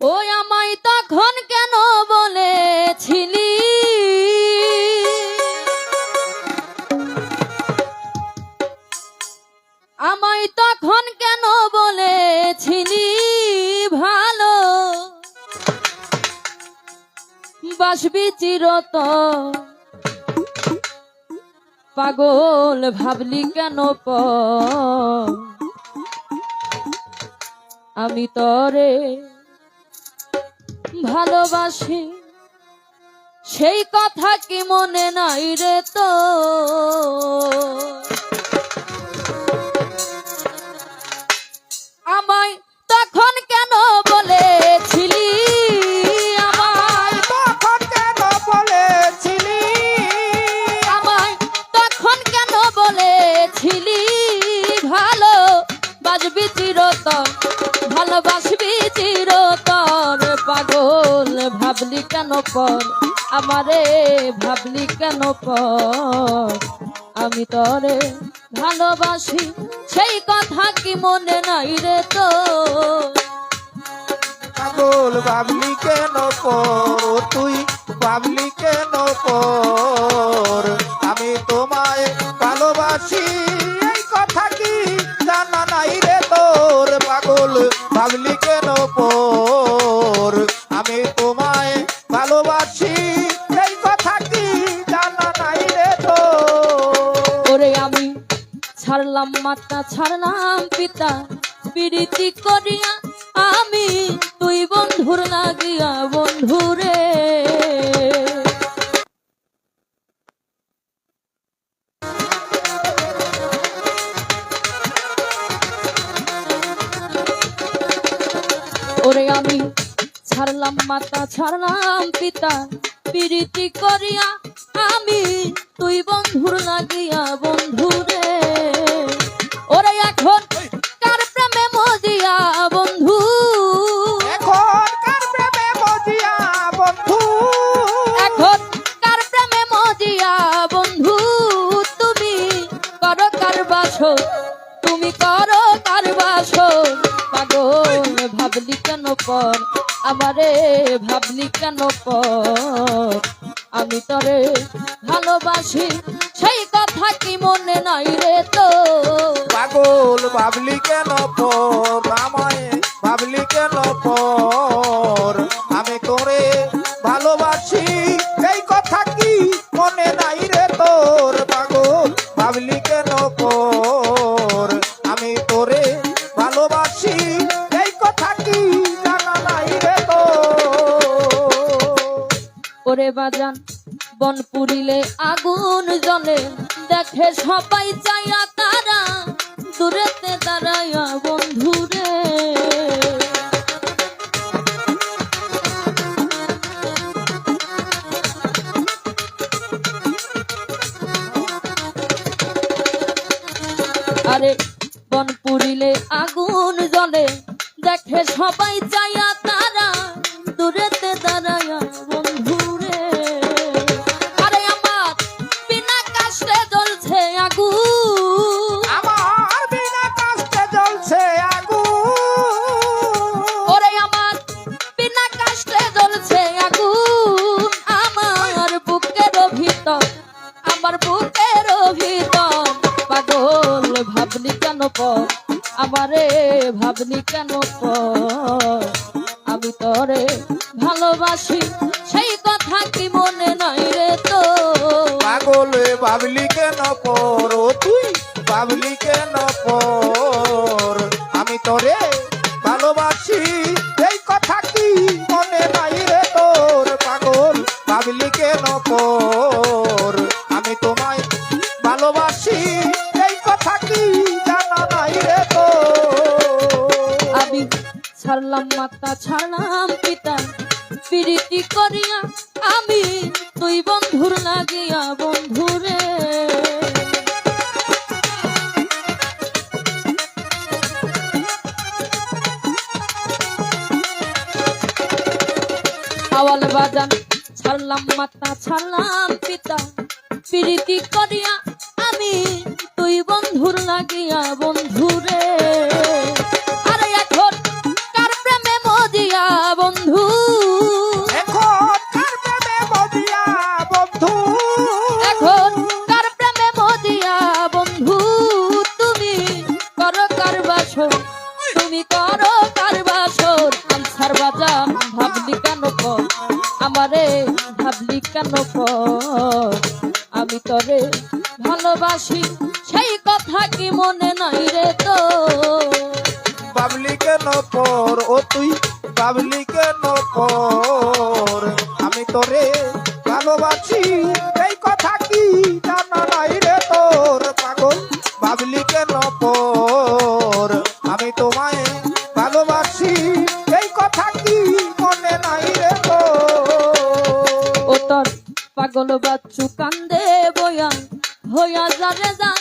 ওই আমায় তখন কেন বলেছিলি? আমায় তখন কেন বলেছিলি ভালো? বাসবি চিরত পাগল ভাবলি কেন প আমি তরে ভালোবাসি। সেই কথা কি মনে নাই রে তো চিরতর, ভালোবাসবি চিরতর। পাগল, ভাবলি কেন পর আমারে ভাবলি কেন পর আমি তরে ভালোবাসি, সেই কথা কি মনে নাই রে তো পাগল, ভাবলি কেন পর তুই ভাবলি কেন পর আমি তোমায় ভালোবাসি। ভাবলি কেন পর আমি তোমায় ভালোবাসি, সেই কথা কি জানা নাই রে তো? ওরে আমি ছাড়লাম মাতা, ছাড়লাম পিতা পিড়িতি করিয়া আমি তুই বন্ধুর লাগিয়া বন্ধুরে। ওরে আমি ছাড়লাম মাতা ছাড়লাম পিতা পিরিতি করিয়া আমি তুই বন্ধুর লাগিয়া বন্ধুরে ভাবলি কেন পর আমারে ভাবলি কেন পর আমি তরে ভালোবাসি, সেই কথা কি মনে নাই রে তো পাগল, ভাবলি কেন পর ওরে বাজান, বন পুরিলে আগুন জলে দেখে সবাই চাইয়া তারা, দূরেতে দাঁড়াইয়া বন্ধুরে আরে, বন পুরিলে আগুন জ্বলে। দেখে সবাই চাইয়া ভাবনি কেন আমি তরে ভালোবাসি, সেই কথা কি মনে নাই রে তো পাগল ভাবলি কেন পর তুই ভাবলি কেন পর আমি তোরে ছাড়লাম, মাতা ছাড়লাম পিতা। প্রীতি করিয়া আমি তুই বন্ধুর লাগিয়া বন্ধুরে আওয়াল বাজান, ছাড়লাম, মাতা ছাড়লাম পিতা। প্রীতি করিয়া আমি তুই বন্ধুর লাগিয়া বন্ধুরে তুমি করো কার বাসর। বাজান ভাবলি কেন আমারে ভাবলি কেন আমি তরে ভালোবাসি, সেই কথা কি মনে নাই রে তো বাবলি কেন পর ও তুই বাবলি কেন পর আমি তোরে ভালোবাসি এই কথা কি জানা নাই রে তোর? পাগল বাবলি কেন ভালোবাসি, এই কথা কি মনে নাই রে তোর ও তোর পাগল বাচ্চু কান্দে বয়া, হইয়া যারে যা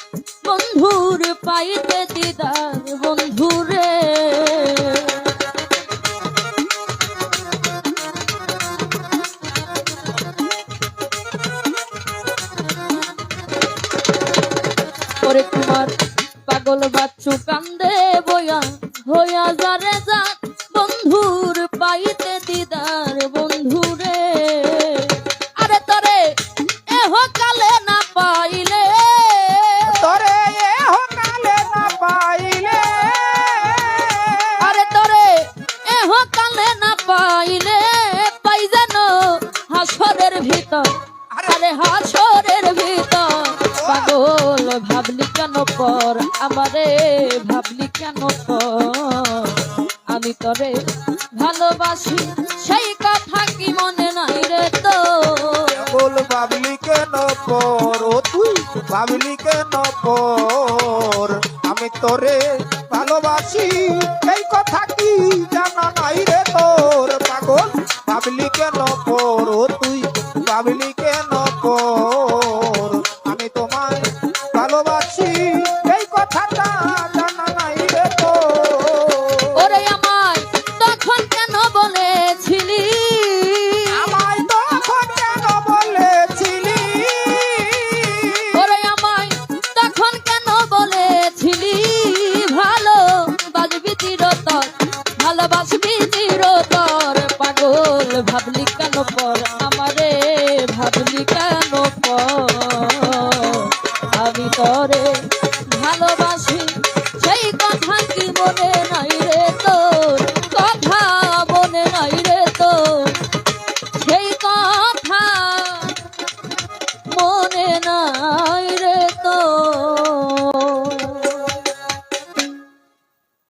বন্ধুর পাইতে দিদার, বন্ধুরে। হইয়া যারে যা বন্ধুর পাইতে দিদার বন্ধুরে। আরে তরে এহ কালে না পাইলে। তোরে এ হকালে না পাইলে। আরে তরে এহ কালে না পাইলে। পাই যেন হাসরের ভিতর আরে হাসরের ভিতর। ভাবলি কেন পর আমারে ভাবলি কেন আমি তরে ভালোবাসি, সেই কথা কি মনে নাই রে তো বল ভাবলি কেন পর ও তুই, ভাবলি কেন পর আমি তোরে all about to be